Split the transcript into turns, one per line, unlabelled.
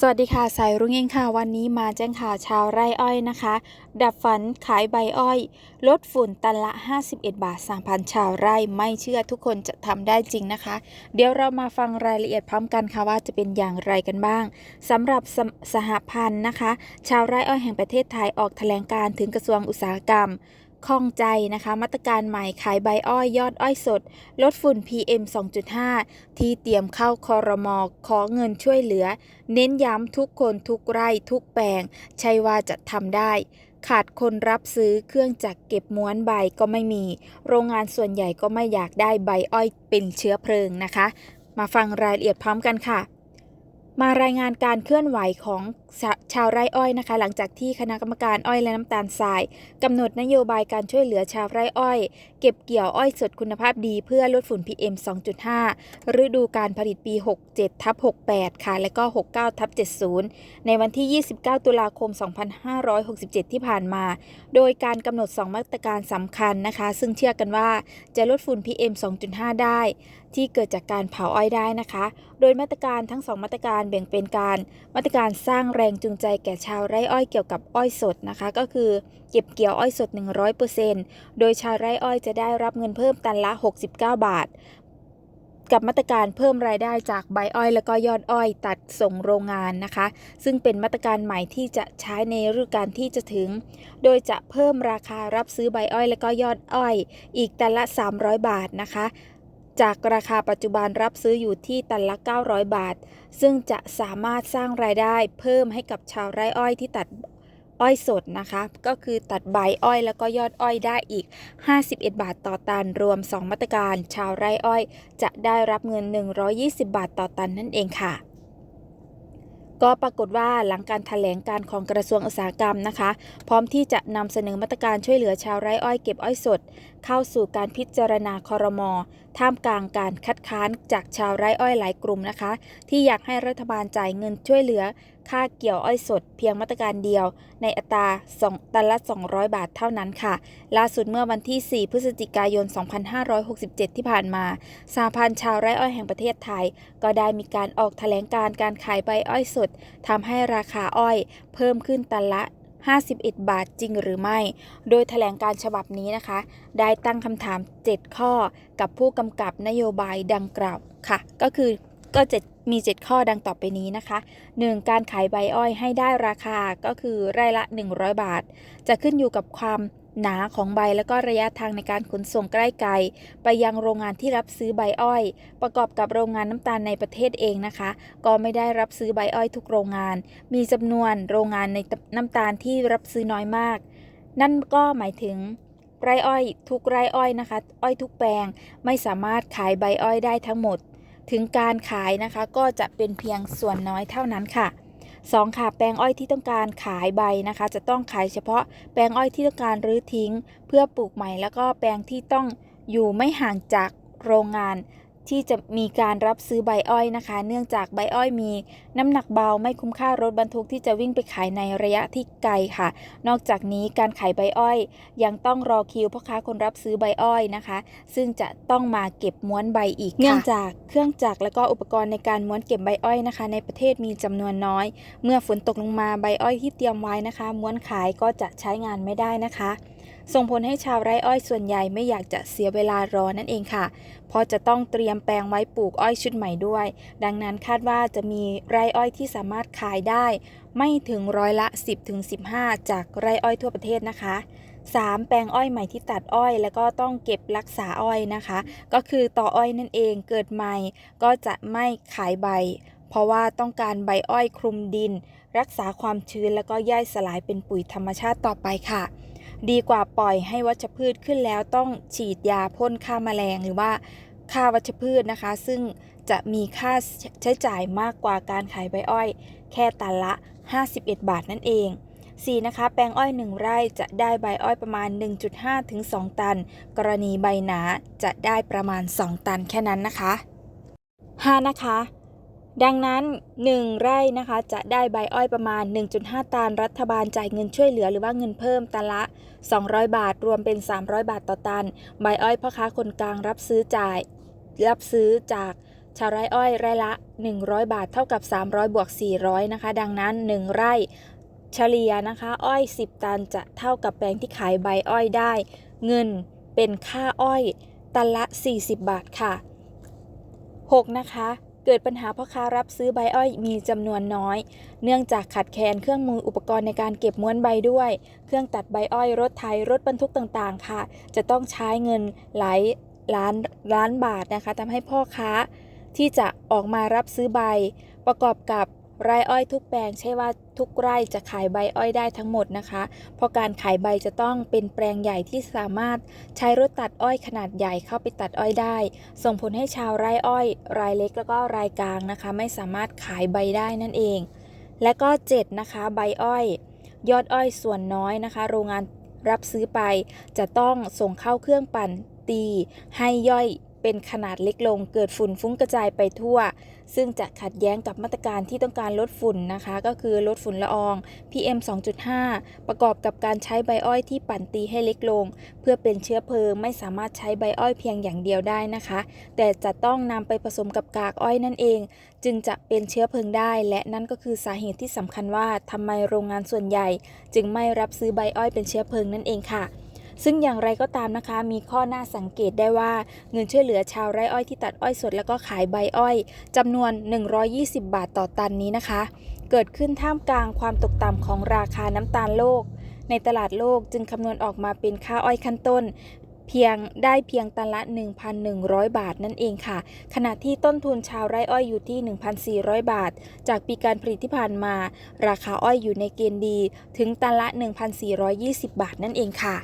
สวัสดีค่ะ สายรุ่งเองค่ะ วันนี้มาแจ้งข่าวชาวไร่อ้อยนะคะ ดับฝันขายใบอ้อย ลดฝุ่นตันละ 51 บาท 3,000 ชาวไร่ไม่เชื่อทุกคนจะทำได้จริงนะคะ เดี๋ยวเรามาฟังรายละเอียดพร้อมกันค่ะว่าจะเป็นอย่างไรกันบ้างสำหรับสสหพันธ์นะคะ ชาวไร่อ้อยแห่งประเทศไทยออกแถลงการถึงกระทรวงอุตสาหกรรม ข้องใจนะคะ มาตรการใหม่ขายใบอ้อยยอดอ้อยสด ลดฝุ่น PM 2.5 ที่เตรียมเข้าคอรมอขอเงินช่วยเหลือ เน้นย้ำทุกคนทุกไร่ทุกแปลง ใช่ว่าจะทำได้ ขาดคนรับซื้อเครื่องจักรเก็บม้วนใบก็ไม่มี โรงงานส่วนใหญ่ก็ไม่อยากได้ใบอ้อยเป็นเชื้อเพลิงนะคะ มาฟังรายละเอียดพร้อมกันค่ะ มารายงานการเคลื่อนไหวของชาชาวไร่อ้อยนะคะ หลังจากที่คณะกรรมการอ้อยและน้ำตาลทรายกำหนดนโยบายการช่วยเหลือชาวไร่อ้อย เก็บเกี่ยวอ้อยสดคุณภาพดีเพื่อลดฝุ่น PM 2.5 ฤดูการผลิตปี 67ทับ68 ค่ะ และก็ 69ทับ70 ในวันที่ 29 ตุลาคม 2567 ที่ผ่านมา โดยการกำหนด 2 มาตรการสำคัญนะคะ ซึ่งเชื่อกันว่าจะลดฝุ่น PM 2.5 ได้ที่เกิดจากการเผาอ้อยได้นะคะ โดยมาตรการทั้ง2มาตรการแบ่งเป็นการ มาตรการสร้างแรงจูงใจแก่ชาวไร่อ้อยเกี่ยวกับอ้อยสดนะคะ ก็คือเก็บเกี่ยวอ้อยสด 100%โดยชาวไร่อ้อยจะได้รับเงินเพิ่มตันละ 69 บาทกับมาตรการเพิ่มรายได้จากใบอ้อยแล้วก็ยอดอ้อยตัดส่งโรงงานนะคะ ซึ่งเป็นมาตรการใหม่ที่จะใช้ในฤดูกาลที่จะถึง โดยจะเพิ่มราคารับซื้อใบอ้อยแล้วก็ยอดอ้อย อีกตันละ 300 บาทนะคะ จากราคาปัจจุบันรับซื้ออยู่ที่ตันละ 900 บาท ซึ่งจะสามารถสร้างรายได้เพิ่มให้กับชาวไร่อ้อยที่ตัดอ้อยสดนะคะ ก็คือตัดใบอ้อยแล้วก็ยอดอ้อยได้อีก 51 บาทต่อตัน รวม 2 มาตรการ ชาวไร่อ้อย จะได้รับเงิน 120 บาทต่อตันนั่นเองค่ะ ก็ปรากฏว่าหลังการถแถลงการของกระทรวงอุตสาหกรรมนะคะ พร้อมที่จะนำเสนอมาตรการช่วยเหลือชาวไร่อ้อยเก็บอ้อยสด เข้าสู่การพิจารณาคอรมอท่ามกลางการคัดค้านจากชาวไร่อ้อยหลายกลุ่มนะคะ ที่อยากให้รัฐบาลจ่ายเงินช่วยเหลือ ค่าเกี่ยวอ้อยสดเพียงมาตรการเดียว ในอัตรา2ตันละ 200 บาทเท่านั้นค่ะ ล่าสุดเมื่อวันที่ 4 พฤศจิกายน 2567 ที่ผ่านมาสหพันธ์ชาวไร่อ้อยแห่งประเทศไทย ก็ได้มีการออกแถลงการการขายใบอ้อยสดทำให้ราคาอ้อยเพิ่มขึ้นตันละ51 บาทจริงหรือไม่ โดยแถลงการฉบับนี้นะคะ ได้ตั้งคำถาม 7 ข้อกับผู้กำกับนโยบายดังกล่าวค่ะ ก็คือก็จะ มี 7 ข้อดังต่อไปนี้นะคะ 1. การขายใบอ้อยให้ได้ราคาก็คือไร่ละ 100 บาท จะขึ้นอยู่กับความหนาของใบและก็ระยะทางในการขนส่งใกล้ไกลไปยังโรงงานที่รับซื้อใบอ้อย ประกอบกับโรงงานน้ำตาลในประเทศเองนะคะ ก็ไม่ได้รับซื้อใบอ้อยทุกโรงงาน มีจำนวนโรงงานในน้ำตาลที่รับซื้อน้อยมาก นั่นก็หมายถึงไร่อ้อย ทุกไร่อ้อยนะคะ อ้อยทุกแปลงไม่สามารถขายใบอ้อยได้ทั้งหมด ถึงการขายนะคะก็จะเป็นเพียงส่วนน้อยเท่านั้นค่ะ 2. ค่ะแปลงอ้อยที่ต้องการขายใบนะคะ จะต้องขายเฉพาะแปลงอ้อยที่ต้องการรื้อทิ้ง เพื่อปลูกใหม่แล้วก็แปลงที่ต้องอยู่ไม่ห่างจากโรงงาน ที่จะมีการรับซื้อใบอ้อยนะคะ เนื่องจากใบอ้อยมีน้ำหนักเบาไม่คุ้มค่ารถบรรทุกที่จะวิ่งไปขายในระยะที่ไกลค่ะ นอกจากนี้การขายใบอ้อย ยังต้องรอคิวพ่อค้าคนรับซื้อใบอ้อยนะคะ ซึ่งจะต้องมาเก็บม้วนใบอีกเนื่องจากเครื่องจักรและก็อุปกรณ์ในการม้วนเก็บใบอ้อยนะคะ ในประเทศมีจำนวนน้อย เมื่อฝนตกลงมาใบอ้อยที่เตรียมไว้นะคะ ม้วนขายก็จะใช้งานไม่ได้นะคะ ส่งผลให้ชาวไร่อ้อยส่วนใหญ่ไม่อยากจะเสียเวลารอนั่นเองค่ะ เพราะจะต้องเตรียมแปลงไว้ปลูกอ้อยชุดใหม่ด้วย ดังนั้นคาดว่าจะมีไร่อ้อยที่สามารถขายได้ ไม่ถึงร้อยละ 10-15 จากไร่อ้อยทั่วประเทศนะคะ 3. แปลงอ้อยใหม่ที่ตัดอ้อย แล้วก็ต้องเก็บรักษาอ้อยนะคะ ก็คือต่ออ้อยนั่นเองเกิดใหม่ก็จะไม่ขายใบ เพราะว่าต้องการใบอ้อยคลุมดิน รักษาความชื้นแล้วก็ย่อยสลายเป็นปุ๋ยธรรมชาติต่อไปค่ะ ดีกว่าปล่อยให้วัชพืชขึ้นแล้วต้องฉีดยาพ่นฆ่าแมลงหรือว่าฆ่าวัชพืชนะคะ ซึ่งจะมีค่าใช้จ่ายมากกว่าการขายใบอ้อย แค่ตันละ 51 บาทนั่นเอง 4. นะคะ แปลงอ้อย 1 ไร่จะได้ใบอ้อยประมาณ 1.5 ถึง 2 ตัน กรณีใบหนาจะได้ประมาณ 2 ตันแค่นั้นนะคะ 5. นะคะ ดังนั้น 1 ไร่นะคะจะได้ใบอ้อยประมาณ 1.5 ตันรัฐบาลจ่ายเงินช่วยเหลือหรือว่าเงินเพิ่มตันละ 200 บาทรวมเป็น 300 บาทต่อตัน ใบอ้อยพ่อค้าคนกลางรับซื้อจ่าย รับซื้อจากชาวไร่อ้อยไร่ละ 100 บาทเท่ากับ 300บวก400นะคะ ดังนั้น 1 ไร่เฉลี่ยนะคะ อ้อย 10 ตันจะเท่ากับแปลงที่ขายใบอ้อยได้ เงินเป็นค่าอ้อยตันละ 40 บาทค่ะ 6. นะคะ เกิดปัญหาพ่อค้ารับซื้อใบอ้อยมีจำนวนน้อย เนื่องจากขาดแคลนเครื่องมืออุปกรณ์ในการเก็บม้วนใบด้วย เครื่องตัดใบอ้อยรถไถรถบรรทุกต่างๆ ค่ะ จะต้องใช้เงินหลายล้านล้านบาทนะคะทำให้พ่อค้าที่จะออกมารับซื้อใบประกอบกับ ไร่อ้อยทุกแปลงใช่ว่าทุกไร่จะขายใบอ้อยได้ทั้งหมดนะคะ เพราะการขายใบจะต้องเป็นแปลงใหญ่ที่สามารถใช้รถตัดอ้อยขนาดใหญ่เข้าไปตัดอ้อยได้ ส่งผลให้ชาวไร่อ้อย รายเล็กแล้วก็รายกลางนะคะ ไม่สามารถขายใบได้นั่นเอง และก็ 7 นะคะ ใบอ้อย ยอดอ้อยส่วนน้อยนะคะ โรงงานรับซื้อไปจะต้องส่งเข้าเครื่องปั่นตีให้ย่อย เป็นขนาดเล็กลงเกิดฝุ่นฟุ้งกระจายไปทั่ว ซึ่งจะขัดแย้งกับมาตรการที่ต้องการลดฝุ่นนะคะ ก็คือลดฝุ่นละออง PM 2.5 ประกอบกับการใช้ใบอ้อยที่ปั่นตีให้เล็กลง เพื่อเป็นเชื้อเพลิงไม่สามารถใช้ใบอ้อยเพียงอย่างเดียวได้นะคะ แต่จะต้องนำไปผสมกับกากอ้อยนั่นเอง จึงจะเป็นเชื้อเพลิงได้ และนั่นก็คือสาเหตุที่สำคัญว่าทำไมโรงงานส่วนใหญ่ จึงไม่รับซื้อใบอ้อยเป็นเชื้อเพลิงนั่นเองค่ะ ซึ่งอย่างไรก็ตามนะคะ มีข้อน่าสังเกตได้ว่าเงินช่วยเหลือชาวไร่อ้อยที่ตัดอ้อยสดแล้วก็ขายใบอ้อยจำนวน 120 บาทต่อตันนี้นะคะ เกิดขึ้นท่ามกลางความตกต่ำของราคาน้ำตาลโลก ในตลาดโลกจึงคำนวณออกมาเป็นค่าอ้อยขั้นต้นเพียงได้เพียงตันละ 1,100 บาทนั่นเองค่ะ ขณะที่ต้นทุนชาวไร่อ้อยอยู่ที่ 1,400 บาท จากปีการผลิตที่ผ่านมา ราคาอ้อยอยู่ในเกณฑ์ดีถึงตันละ 1,420 บาทนั่นเองค่ะ